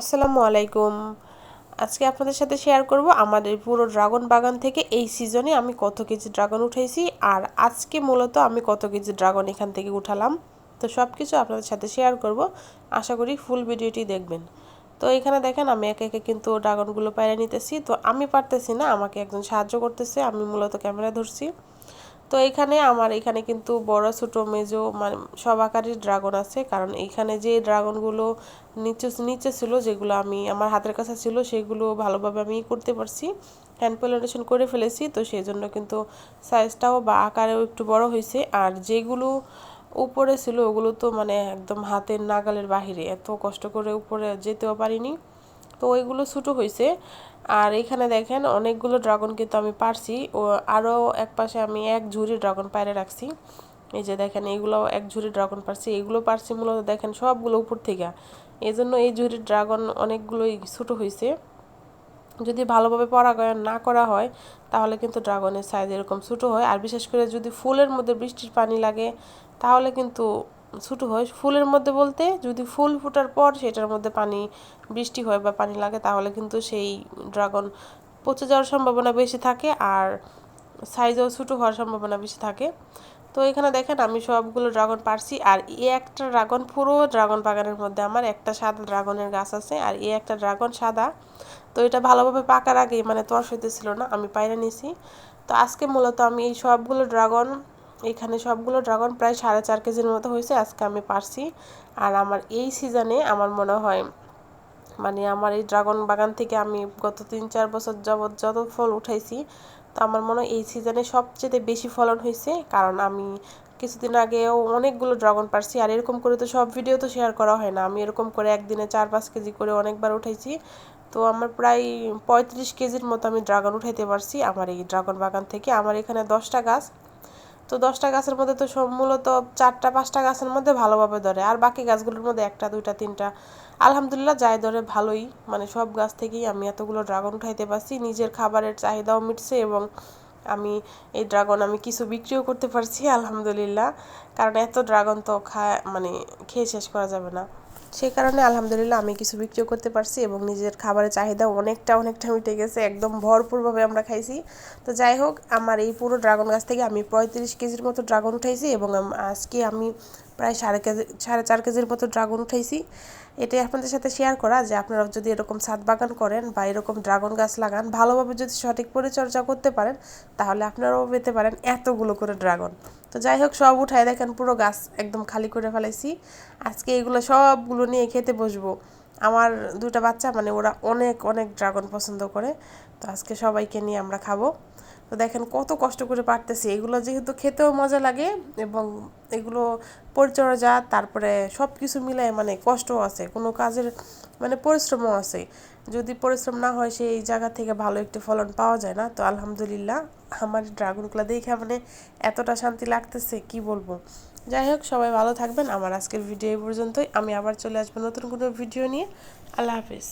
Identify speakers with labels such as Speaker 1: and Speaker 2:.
Speaker 1: আসসালামু আলাইকুম। আজকে আপনাদের সাথে শেয়ার করব আমাদের পুরো ড্রাগন বাগান থেকে এই সিজনে আমি কত কেজি ড্রাগন উঠাইছি আর আজকে মূলত আমি কত কেজি ড্রাগন এখান থেকে উঠালাম। তো সব কিছু আপনাদের সাথে শেয়ার করব। আশা করি ফুল ভিডিওটি দেখবেন। তো এখানে দেখেন আমি একে একে কিন্তু ড্রাগনগুলো পায়রা নিতেছি। তো আমি পারতেছি না, আমাকে একজন সাহায্য করতেছে, আমি মূলত ক্যামেরা ধরছি। তো এখানে আমার এখানে কিন্তু বড় ছোটো মেজো মানে সব আকারের ড্রাগন আছে। কারণ এইখানে যে ড্রাগনগুলো নিচে নিচে ছিল, যেগুলো আমি, আমার হাতের কাছে ছিল, সেগুলো ভালোভাবে আমি করতে পারছি। হ্যান্ড পলিনেশন করে ফেলেছি, তো সেই জন্য কিন্তু সাইজটাও বা আকারেও একটু বড় হয়েছে। আর যেগুলো উপরে ছিল, ওগুলো তো মানে একদম হাতের নাগালের বাহিরে, এত কষ্ট করে উপরে যেতেও পারিনি। তো ওইগুলো ছোটো হয়েছে আর এখানে দেখেন অনেকগুলো ড্রাগন কিন্তু আমি পারছি। ও আরও এক পাশে আমি এক ঝুড়ি ড্রাগন পায়রে রাখছি। এই যে দেখেন এইগুলো এক ঝুড়ি ড্রাগন পারছি। এগুলো পারছি মূলত দেখেন সবগুলো উপর থেকে। এই জন্য এই ঝুড়ির ড্রাগন অনেকগুলোই ছোটো হয়েছে যদি ভালোভাবে পরাগায়ন না করা হয়, তাহলে কিন্তু ড্রাগনের সাইজ এরকম ছোটো হয়। আর বিশেষ করে যদি ফুলের মধ্যে বৃষ্টির পানি লাগে, তাহলে কিন্তু ছোটো হয়। ফুলের মধ্যে বলতে যদি ফুল ফুটার পর সেটার মধ্যে পানি, বৃষ্টি হয় বা পানি লাগে, তাহলে কিন্তু সেই ড্রাগন পচে যাওয়ার সম্ভাবনা বেশি থাকে আর সাইজও ছোটো হওয়ার সম্ভাবনা বেশি থাকে। তো এখানে দেখেন, আমি সবগুলো ড্রাগন পারছি আর এ একটা ড্রাগন, পুরো ড্রাগন বাগানের মধ্যে আমার একটা সাদা ড্রাগনের গাছ আছে আর এ একটা ড্রাগন সাদা। তো এটা ভালোভাবে পাকার আগে মানে তর্স হইতেছিল না, আমি পাইরে নিছি। তো আজকে মূলত আমি এই সবগুলো ড্রাগন এখানে সবগুলো ড্রাগন প্রায় সাড়ে চার কেজির মতো হয়েছে, আজকে আমি পারছি। আর আমার এই সিজনে আমার মনে হয় মানে আমার এই ড্রাগন বাগান থেকে আমি গত তিন চার বছর যাবৎ যত ফল উঠাইছি, তো আমার মনে হয় এই সিজনে সবচেয়ে বেশি ফলন হয়েছে। কারণ আমি কিছুদিন আগেও অনেকগুলো ড্রাগন পারছি, আর এরকম করে তো সব ভিডিও তো শেয়ার করা হয় না। আমি এরকম করে একদিনে চার পাঁচ কেজি করে অনেকবার উঠাইছি। তো আমার প্রায় পঁয়ত্রিশ কেজির মতো আমি ড্রাগন উঠাইতে পারছি আমার এই ড্রাগন বাগান থেকে। আমার এখানে দশটা গাছ তো দশটা গাছের মধ্যে তো মূলত চারটা, পাঁচটা গাছের মধ্যে ভালোভাবে ধরে। আর বাকি গাছগুলোর মধ্যে একটা, দুইটা, তিনটা, আলহামদুলিল্লাহ যাই ধরে ভালোই। মানে সব গাছ থেকেই আমি এতগুলো ড্রাগন উঠাইতে পারছি। নিজের খাবারের চাহিদাও মিটছে এবং আমি এই ড্রাগন আমি কিছু বিক্রিও করতে পারছি, আলহামদুলিল্লাহ। কারণ এত ড্রাগন তো খা মানে খেয়ে শেষ করা যাবে না। সেই কারণে আলহামদুলিল্লাহ আমি কিছু বিক্রিও করতে পারছি এবং নিজের খাবারের চাহিদা অনেকটা অনেকটা মিটে গেছে, একদম ভরপুরভাবে আমরা খাইছি। তো যাই হোক, আমার এই পুরো ড্রাগন গাছ থেকে আমি পঁয়ত্রিশ কেজির মতো ড্রাগন উঠাইছি এবং আজকে আমি প্রায় সাড়ে কেজি সাড়ে চার কেজির মতো ড্রাগন উঠাইছি। এটাই আপনাদের সাথে শেয়ার করা যে আপনারা যদি এরকম ছাদ বাগান করেন বা এরকম ড্রাগন গাছ লাগান, ভালোভাবে যদি সঠিক পরিচর্যা করতে পারেন, তাহলে আপনারাও পেতে পারেন এতগুলো করে ড্রাগন তো যাই হোক, সব উঠায় দেখেন, পুরো গাছ একদম খালি করে ফেলাইছি। আজকে এগুলো সবগুলো নিয়ে খেতে বসবো। আমার দুটা বাচ্চা মানে ওরা অনেক অনেক ড্রাগন পছন্দ করে। তো আজকে সবাইকে নিয়ে আমরা খাব। তো দেখেন কত কষ্ট করে পারতেছি। এগুলো যেহেতু খেতেও মজা লাগে এবং এগুলো পরিচর্যা, তারপরে সব কিছু মিলায় মানে কষ্টও আছে, কোনো কাজের মানে পরিশ্রমও আছে। যদি পরিশ্রম না হয়, সেই জায়গা থেকে ভালো একটি ফলন পাওয়া যায় না। তো আলহামদুলিল্লাহ, আমার ড্রাগনগুলো দেখে মানে এতটা শান্তি লাগতেছে, কি বলব? যাই হোক, সবাই ভালো থাকবেন। আমার আজকের ভিডিও এই পর্যন্তই। আমি আবার চলে আসব নতুন কোনো ভিডিও নিয়ে। আল্লাহ হাফিজ।